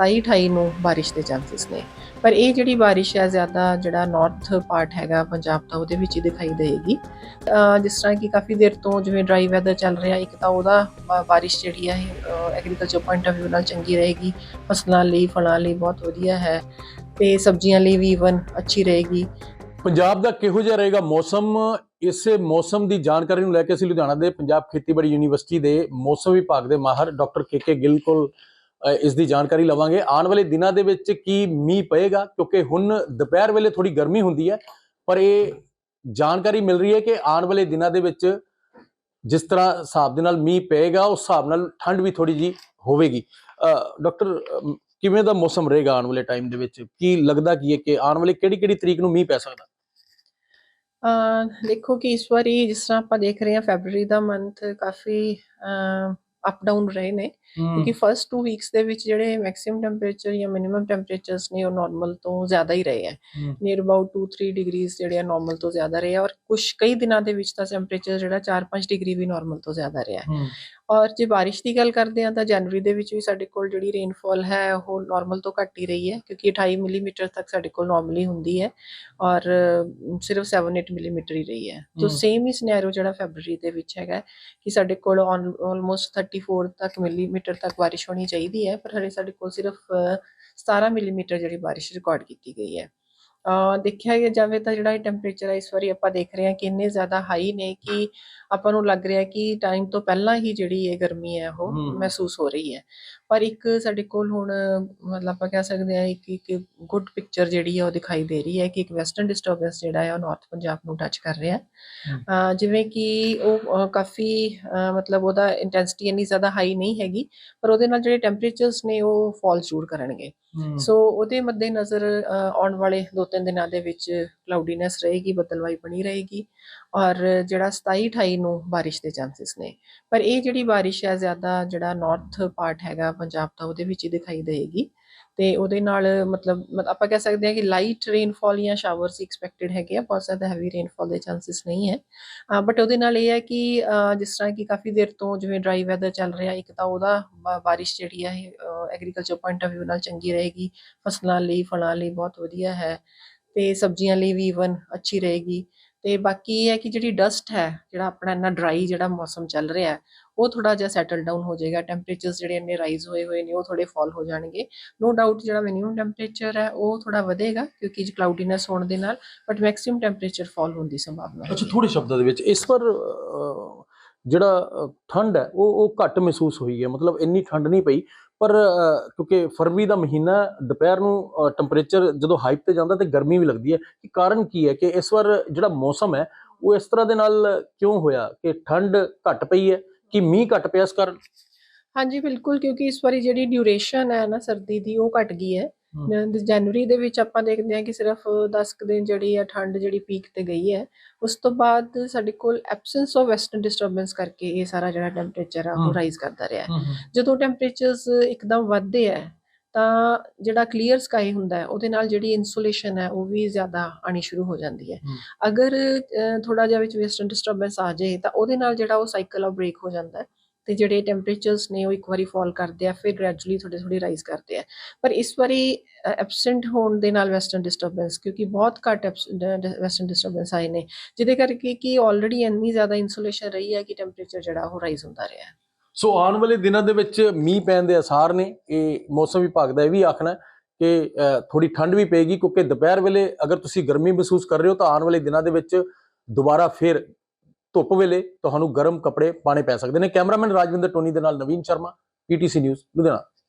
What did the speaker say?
27 28 ਨੂੰ ਬਾਰਿਸ਼ ਦੇ ਚਾਂਸਸ ਨੇ। ਪਰ ਇਹ ਜਿਹੜੀ ਬਾਰਿਸ਼ ਹੈ ਜ਼ਿਆਦਾ ਜਿਹੜਾ ਨਾਰਥ ਪਾਰਟ ਹੈਗਾ ਪੰਜਾਬ ਦਾ, ਉਹਦੇ ਵਿੱਚ ਹੀ ਦਿਖਾਈ ਦੇਗੀ ਜਿਸ ਤਰ੍ਹਾਂ ਕਿ ਕਾਫੀ ਦੇਰ ਤੋਂ ਜਿਵੇਂ ਡਰਾਈ ਵੈਦਰ ਚੱਲ ਰਿਹਾ, ਇੱਕ ਤਾਂ ਉਹਦਾ ਬਾਰਿਸ਼ ਜਿਹੜੀ ਹੈ ਐਗਰੀਕਲਚਰ ਪੁਆਇੰਟ ਆਫ View ਨਾਲ ਚੰਗੀ ਰਹੇਗੀ। ਫਸਲਾਂ ਲਈ, ਫਲਾਂ ਲਈ ਬਹੁਤ ਵਧੀਆ ਹੈ ਤੇ ਸਬਜ਼ੀਆਂ ਲਈ ਵੀ ਇਵਨ ਅੱਛੀ ਰਹੇਗੀ। ਪੰਜਾਬ ਦਾ ਕਿਹੋ ਜਿਹਾ ਰਹੇਗਾ ਮੌਸਮ? ਇਸੇ ਮੌਸਮ ਦੀ ਜਾਣਕਾਰੀ ਨੂੰ ਲੈ ਕੇ ਅਸੀਂ ਲੁਧਿਆਣਾ ਦੇ ਪੰਜਾਬ ਖੇਤੀਬਾੜੀ ਯੂਨੀਵਰਸਿਟੀ ਦੇ ਮੌਸਮ ਵਿਭਾਗ ਦੇ ਮਾਹਰ ਡਾਕਟਰ ਕੇ ਕੇ ਗਿੱਲ ਕੋਲ ਇਸ ਦੀ ਜਾਣਕਾਰੀ ਲਵਾਂਗੇ। ਆਉਣ ਵਾਲੇ ਦਿਨਾਂ ਦੇ ਵਿੱਚ ਕੀ ਮੀਂਹ ਪਏਗਾ? ਕਿਉਂਕਿ ਹੁਣ ਦੁਪਹਿਰ ਵੇਲੇ ਥੋੜੀ ਗਰਮੀ ਹੁੰਦੀ ਹੈ, ਪਰ ਇਹ ਜਾਣਕਾਰੀ ਮਿਲ ਰਹੀ ਹੈ ਕਿ ਆਉਣ ਵਾਲੇ ਦਿਨਾਂ ਦੇ ਵਿੱਚ ਜਿਸ ਤਰ੍ਹਾਂ ਹਿਸਾਬ ਦੇ ਨਾਲ ਮੀਂਹ ਪਏਗਾ, ਉਸ ਹਿਸਾਬ ਨਾਲ ਠੰਡ ਵੀ ਥੋੜੀ ਜੀ ਹੋਵੇਗੀ। ਡਾਕਟਰ ਕਿਵੇਂ ਦਾ ਮੌਸਮ ਰਹੇਗਾ ਆਉਣ ਵਾਲੇ ਟਾਈਮ ਦੇ ਵਿੱਚ? ਕੀ ਲੱਗਦਾ ਕੀ ਹੈ ਕਿ ਆਉਣ ਵਾਲੀ ਕਿਹੜੀ ਕਿਹੜੀ ਤਰੀਕ ਨੂੰ ਮੀਂਹ ਪੈ ਸਕਦਾ? ਦੇਖੋ ਕਿ ਇਸ ਵਾਰੀ ਜਿਸ ਤਰ੍ਹਾਂ ਆਪਾਂ ਦੇਖ ਰਹੇ ਹਾਂ, ਫੈਬਰੂਰੀ ਦਾ ਮੰਥ ਕਾਫੀ ਅਪ ਡਾਊਨ ਰਹੇ ਨੇ ਕਿਉਂਕਿ ਫਰਸਟ 2 ਵੀਕਸ ਦੇ ਵਿੱਚ ਜਿਹੜੇ ਮੈਕਸਿਮਮ ਟੈਂਪਰੇਚਰ ਜਾਂ ਮਿਨੀਮਮ ਟੈਂਪਰੇਚਰਸ ਨੇ ਉਹ ਨਾਰਮਲ ਤੋਂ ਜ਼ਿਆਦਾ ਹੀ ਰਹੇ ਹੈ। ਨੀਅਰ ਅਬਾਊਟ 2-3 ਡਿਗਰੀਜ਼ ਜਿਹੜੇ ਆ ਨਾਰਮਲ ਤੋਂ ਜ਼ਿਆਦਾ ਰਹੇ ਆ ਔਰ ਕੁਝ ਕਈ ਦਿਨਾਂ ਦੇ ਵਿੱਚ ਤਾਂ ਟੈਂਪਰੇਚਰ ਜਿਹੜਾ 4-5 ਡਿਗਰੀ ਵੀ ਨਾਰਮਲ ਤੋਂ ਜ਼ਿਆਦਾ ਰਿਹਾ ਹੈ। ਔਰ ਜੇ ਬਾਰਿਸ਼ ਦੀ ਗੱਲ ਕਰਦੇ ਹਾਂ ਤਾਂ ਜਨਵਰੀ ਦੇ ਵਿੱਚ ਵੀ ਸਾਡੇ ਕੋਲ ਜਿਹੜੀ ਰੇਨਫਾਲ ਹੈ ਉਹ ਨਾਰਮਲ ਤੋਂ ਘੱਟ ਹੀ ਰਹੀ ਹੈ ਕਿਉਂਕਿ 28 ਮਿਲੀਮੀਟਰ ਤੱਕ ਸਾਡੇ ਕੋਲ ਨਾਰਮਲੀ ਹੁੰਦੀ ਹੈ ਔਰ ਸਿਰਫ 7-8 ਮਿਲੀਮੀਟਰ ਹੀ ਰਹੀ ਹੈ ਤਾਂ। ਸੇਮ ਹੀ ਸਿਨੈਰੀਓ ਜਿਹੜਾ ਫੈਬਰੂਰੀ ਦੇ ਵਿੱਚ ਹੈਗਾ ਕਿ ਸਾਡੇ ਕੋਲ ਆਲਮੋਸਟ 34 ਤੱਕ ਮਿਲੀਮੀਟਰ ਤੱਕ ਬਾਰਿਸ਼ ਹੋਣੀ ਚਾਹੀਦੀ ਹੈ ਪਰ ਹਲੇ ਸਾਡੇ ਕੋਲ ਸਿਰਫ ਅ, 17 ਮਿਲੀਮੀਟਰ ਜਿਹੜੀ ਬਾਰਿਸ਼ ਰਿਕਾਰਡ ਕੀਤੀ ਗਈ ਹੈ ਦੇਖਿਆ ਜਾਵੇ ਤਾਂ ਜਿਹੜਾ ਇਹ ਟੈਂਪਰੇਚਰ ਹੈ ਇਸ ਵਾਰੀ ਆਪਾਂ ਦੇਖ ਰਹੇ ਹਾਂ ਕਿ ਇੰਨੇ ਜ਼ਿਆਦਾ ਹਾਈ ਨੇ ਕਿ ਆਪਾਂ ਨੂੰ ਲੱਗ ਰਿਹਾ ਕਿ ਟਾਈਮ ਤੋਂ ਪਹਿਲਾਂ ਹੀ ਜਿਹੜੀ ਇਹ ਗਰਮੀ ਹੈ ਉਹ। ਮਹਿਸੂਸ ਹੋ ਰਹੀ ਹੈ ਪਰ ਇੱਕ ਸਾਡੇ ਕੋਲ ਹੁਣ ਮਤਲਬ ਆਪਾਂ ਕਹਿ ਸਕਦੇ ਹਾਂ ਇੱਕ ਇੱਕ ਗੁੱਡ ਪਿਕਚਰ ਜਿਹੜੀ ਹੈ ਉਹ ਦਿਖਾਈ ਦੇ ਰਹੀ ਹੈ ਕਿ ਇੱਕ ਵੈਸਟਰਨ ਡਿਸਟਰਬੈਂਸ ਜਿਹੜਾ ਹੈ ਉਹ ਨਾਰਥ ਪੰਜਾਬ ਨੂੰ ਟੱਚ ਕਰ ਰਿਹਾ ਹੈ। ਜਿਵੇਂ ਕਿ ਉਹ ਕਾਫੀ ਮਤਲਬ ਉਹਦਾ ਇੰਟੈਂਸਿਟੀ ਇੰਨੀ ਜ਼ਿਆਦਾ ਹਾਈ ਨਹੀਂ ਹੈਗੀ ਪਰ ਉਹਦੇ ਨਾਲ ਜਿਹੜੇ ਟੈਂਪਰੇਚਰਸ ਨੇ ਉਹ ਫਾਲ ਜ਼ਰੂਰ ਕਰਨਗੇ। ਸੋ ਉਹਦੇ ਮੱਦੇ ਨਜ਼ਰ ਆਉਣ ਵਾਲੇ ਦੋ ਤਿੰਨ ਦਿਨਾਂ ਦੇ ਵਿੱਚ ਕਲਾਉਡੀਨੈਸ ਰਹੇਗੀ, ਬੱਦਲਵਾਈ ਬਣੀ ਰਹੇਗੀ ਔਰ ਜਿਹੜਾ 27 28 ਨੂੰ ਬਾਰਿਸ਼ ਦੇ ਚਾਂਸਸ ਨੇ। ਪਰ ਇਹ ਜਿਹੜੀ ਬਾਰਿਸ਼ ਹੈ, ਜ਼ਿਆਦਾ ਜਿਹੜਾ ਨਾਰਥ ਪਾਰਟ ਹੈਗਾ, ਪੰਜਾਬ ਦਾ, ਉਹਦੇ ਵਿੱਚ ਹੀ ਦਿਖਾਈ ਦੇਗੀ ਤੇ ਉਹਦੇ ਨਾਲ ਮਤਲਬ ਆਪਾਂ ਕਹਿ ਸਕਦੇ ਹਾਂ ਕਿ ਲਾਈਟ ਰੇਨਫਾਲ ਜਾਂ ਸ਼ਾਵਰਸ ਐਕਸਪੈਕਟਡ ਹੈਗੇ ਆ, ਬਹੁਤ ਜ਼ਿਆਦਾ ਹੈਵੀ ਰੇਨਫਾਲ ਦੇ ਚਾਂਸਸ ਨਹੀਂ ਹੈ। ਬਟ ਉਹਦੇ ਨਾਲ ਇਹ ਹੈ ਕਿ ਜਿਸ ਤਰ੍ਹਾਂ ਕਿ ਕਾਫੀ ਦੇਰ ਤੋਂ ਜਿਵੇਂ ਡਰਾਈ ਵੈਦਰ ਚੱਲ ਰਿਹਾ, ਇੱਕ ਤਾਂ ਉਹਦਾ ਬਾਰਿਸ਼ ਜਿਹੜੀ ਹੈ ਐਗਰੀਕਲਚਰ ਪੁਆਇੰਟ ਆਫ View ਨਾਲ ਚੰਗੀ ਰਹੇਗੀ, ਫਸਲਾਂ ਲਈ, ਫਲਾਂ ਲਈ ਬਹੁਤ ਵਧੀਆ ਹੈ। ਤੇ ਸਬਜ਼ੀਆਂ ਲਈ ਵੀ ਇਵਨ ਅੱਛੀ ਰਹੇਗੀ। ਤੇ ਬਾਕੀ ਇਹ ਹੈ ਕਿ ਜਿਹੜੀ ਡਸਟ ਹੈ ਜਿਹੜਾ ਆਪਣਾ ਇੰਨਾ ਡਰਾਈ ਜਿਹੜਾ ਮੌਸਮ ਚੱਲ ਰਿਹਾ ਹੈ ਉਹ ਥੋੜਾ ਜਿਹਾ ਸੈਟਲ ਡਾਊਨ ਹੋ ਜਾਏਗਾ। ਟੈਂਪਰੇਚਰਸ ਜਿਹੜੇ ਇੰਨੇ ਰਾਈਜ਼ ਹੋਏ ਹੋਏ ਨੇ ਉਹ ਥੋੜੇ ਫਾਲ ਹੋ ਜਾਣਗੇ। ਨੋ ਡਾਊਟ ਜਿਹੜਾ ਮਿਨੀਮਮ ਟੈਂਪਰੇਚਰ ਹੈ ਉਹ ਥੋੜਾ ਵਧੇਗਾ ਕਿਉਂਕਿ ਕਲਾਉਡੀਨੈਸ ਹੋਣ ਦੇ ਨਾਲ ਬਟ ਮੈਕਸਿਮਮ ਟੈਂਪਰੇਚਰ ਫਾਲ ਹੋਣ ਦੀ ਸੰਭਾਵਨਾ ਹੈ। ਅੱਛਾ ਥੋੜੇ ਸ਼ਬਦਾਂ ਦੇ ਵਿੱਚ ਇਸ ਅਹ, ਜਿਹੜਾ ਠੰਡ ਹੈ, ਉਹ ਉਹ ਘੱਟ ਮਹਿਸੂਸ ਹੋਈ ਹੈ। ਮਤਲਬ ਇੰਨੀ ਠੰਡ ਨਹੀਂ ਪਈ, ਪਰ ਕਿਉਂਕਿ ਫਰਵਰੀ ਦਾ ਮਹੀਨਾ ਦੁਪਹਿਰ ਨੂੰ ਟੈਂਪਰੇਚਰ ਜਦੋਂ ਹਾਈਪ ਤੇ ਜਾਂਦਾ ਤੇ ਗਰਮੀ ਵੀ ਲੱਗਦੀ ਹੈ, ਕਿ ਕਾਰਨ ਕੀ ਹੈ ਕਿ ਇਸ ਵਾਰ ਜਿਹੜਾ ਮੌਸਮ ਹੈ, ਉਹ ਇਸ ਤਰ੍ਹਾਂ ਦੇ ਨਾਲ ਕਿਉਂ ਹੋਇਆ ਕਿ ਠੰਡ ਘੱਟ ਪਈ ਹੈ, ਕਿ ਮੀਂਹ ਘੱਟ ਪਿਆ ਇਸ ਕਾਰਨ? ਹਾਂਜੀ, ਬਿਲਕੁਲ, ਕਿਉਂਕਿ ਇਸ ਵਾਰੀ ਜਿਹੜੀ ਡਿਊਰੇਸ਼ਨ ਹੈ ਨਾ ਸਰਦੀ ਦੀ, ਉਹ ਘਟ ਗਈ ਹੈ। ਜਨਵਰੀ ਦੇ ਵਿੱਚ ਆਪਾਂ ਦੇਖਦੇ ਹਾਂ ਕਿ ਸਿਰਫ 10 ਕੁ ਦਿਨ ਜਿਹੜੀ ਹੈ ਠੰਡ ਜਿਹੜੀ ਪੀਕ ਤੇ ਗਈ ਹੈ ਉਸ ਤੋਂ ਬਾਅਦ ਸਾਡੇ ਕੋਲ ਐਬਸੈਂਸ ਆਫ ਵੈਸਟਰਨ ਡਿਸਟਰਬੈਂਸ ਕਰਕੇ ਇਹ ਸਾਰਾ ਜਿਹੜਾ ਟੈਂਪਰੇਚਰ ਆ ਉਹ। ਰਾਈਜ਼ ਕਰਦਾ ਰਿਹਾ ਹੈ। ਜਦੋਂ ਟੈਂਪਰੇਚਰਸ ਇੱਕਦਮ ਵੱਧਦੇ ਹੈ ਤਾਂ ਜਿਹੜਾ ਕਲੀਅਰ ਸਕਾਈ ਹੁੰਦਾ ਹੈ ਉਹਦੇ ਨਾਲ ਜਿਹੜੀ ਇਨਸੂਲੇਸ਼ਨ ਹੈ ਉਹ ਵੀ ਜ਼ਿਆਦਾ ਆਣੀ ਸ਼ੁਰੂ ਹੋ ਜਾਂਦੀ ਹੈ। ਅਗਰ ਥੋੜਾ ਜਿਹਾ ਵਿੱਚ ਵੈਸਟਰਨ ਡਿਸਟਰਬੈਂਸ ਆ ਜਾਏ ਤਾਂ ਉਹਦੇ ਨਾਲ ਜਿਹੜਾ ਉਹ ਸਾਈਕਲ ਆ ਬ੍ਰੇਕ ਹੋ ਜਾਂਦਾ ਹੈ। ਤੇ ਜਿਹੜੇ ਟੈਂਪਰੇਚਰਸ ਨੇ ਉਹ ਇੱਕ ਵਾਰੀ ਫਾਲ ਕਰਦੇ ਆ ਫਿਰ ਗ੍ਰੈਜੂਅਲੀ ਥੋੜੇ ਥੋੜੇ ਰਾਈਜ਼ ਕਰਦੇ ਆ। ਪਰ ਇਸ ਵਾਰੀ ਐਬਸੈਂਟ ਹੋਣ ਦੇ ਨਾਲ ਵੈਸਟਰਨ ਡਿਸਟਰਬੈਂਸ ਕਿਉਂਕਿ ਬਹੁਤ ਘੱਟ ਵੈਸਟਰਨ ਡਿਸਟਰਬੈਂਸ ਆਏ ਨੇ ਜਿਹਦੇ ਕਰਕੇ ਕਿ ਆਲਰੇਡੀ ਇੰਨੀ ਜ਼ਿਆਦਾ ਇਨਸੂਲੇਸ਼ਨ ਰਹੀ ਹੈ ਕਿ ਟੈਂਪਰੇਚਰ ਜਿਹੜਾ ਉਹ ਰਾਈਜ਼ ਹੁੰਦਾ ਰਿਹਾ ਹੈ। ਸੋ ਆਉਣ ਵਾਲੇ ਦਿਨਾਂ ਦੇ ਵਿੱਚ ਮੀਂਹ ਪੈਣ ਦੇ ਅਸਾਰ ਨੇ ਇਹ ਮੌਸਮ ਵਿਭਾਗ ਦਾ ਇਹ ਵੀ ਆਖਣਾ ਕਿ ਅ, ਥੋੜੀ ਠੰਡ ਵੀ ਪਏਗੀ ਕਿਉਂਕਿ ਦੁਪਹਿਰ ਵੇਲੇ ਅਗਰ ਤੁਸੀਂ ਗਰਮੀ ਮਹਿਸੂਸ ਕਰ ਰਹੇ ਹੋ ਤਾਂ ਆਉਣ ਵਾਲੇ ਦਿਨਾਂ ਦੇ ਵਿੱਚ ਦੁਬਾਰਾ ਫਿਰ ਧੁੱਪ ਵੇਲੇ ਤੁਹਾਨੂੰ ਗਰਮ ਕੱਪੜੇ ਪਾਣੇ ਪੈ ਸਕਦੇ ਨੇ। ਕੈਮਰਾਮੈਨ ਰਾਜਵਿੰਦਰ ਟੋਨੀ ਦੇ ਨਾਲ ਨਵੀਨ ਸ਼ਰਮਾ, ਪੀਟੀਸੀ ਨਿਊਜ਼, ਲੁਧਿਆਣਾ।